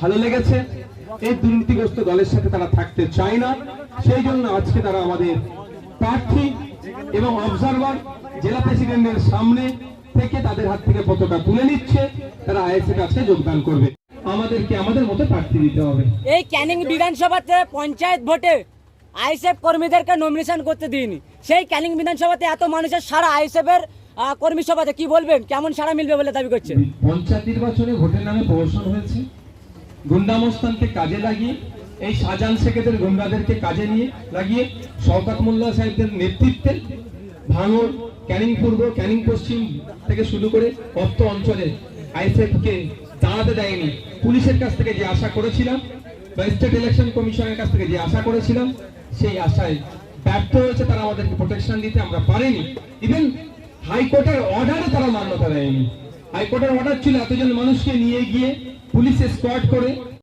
ভালো লেগেছে। এই দুর্নীতিগ্রস্ত দলের সাথে তারা থাকতে চায় না। সেই জন্য আজকে তারা আমাদের প্রার্থী এবং অবজারভার জেলা প্রেসিডেন্টের সামনে থেকে তাদের হাত থেকে পতাকা তুলে নিচ্ছে। তারা আইএসএ কাছে যোগদান করবে। আমাদেরকে আমাদের মতো প্রার্থী দিতে হবে। এই ক্যানিং বিধানসভাতে পঞ্চায়েত ভোটে আইএসএফ কর্মীদেরকে নমিনেশন করতে দিইনি। সেই ক্যানিং বিধানসভাতে এত মানুষের সারা আইএসএফ এর আহ, কর্মী সভাতে কি বলবেন? কেমন সারা মিলবে বলে দাবি করছেন পঞ্চায়েত নির্বাচনে ভোটের নামে প্রহসন হয়েছে। গুন্ডামস্তানকে কাজে লাগিয়ে, এই শাহজাহান শেখেদের গুন্ডাদেরকে কাজে নিয়ে লাগিয়ে শওকাত মোল্লা সাহেবদের নেতৃত্বে ভাঙর, ক্যানিং পূর্ব, ক্যানিং পশ্চিম থেকে শুরু করে অর্থ অঞ্চলে আইএসএফ কে দাঁড়াতে দেয়নি। পুলিশের কাছ থেকে যে আশা করেছিলাম বা স্টেট ইলেকশন কমিশনের কাছ থেকে যে আশা করেছিলাম, সেই আশায় ব্যর্থ হয়েছে, তারা আমাদেরকে প্রোটেকশন দিতে আমরা পারিনি। ইভেন হাইকোর্টের অর্ডারে তারা মান্যতা দেয়নি। হাইকোর্টের অর্ডার ছিল এতজন মানুষকে নিয়ে গিয়ে পুলিশ স্কোয়াড করে।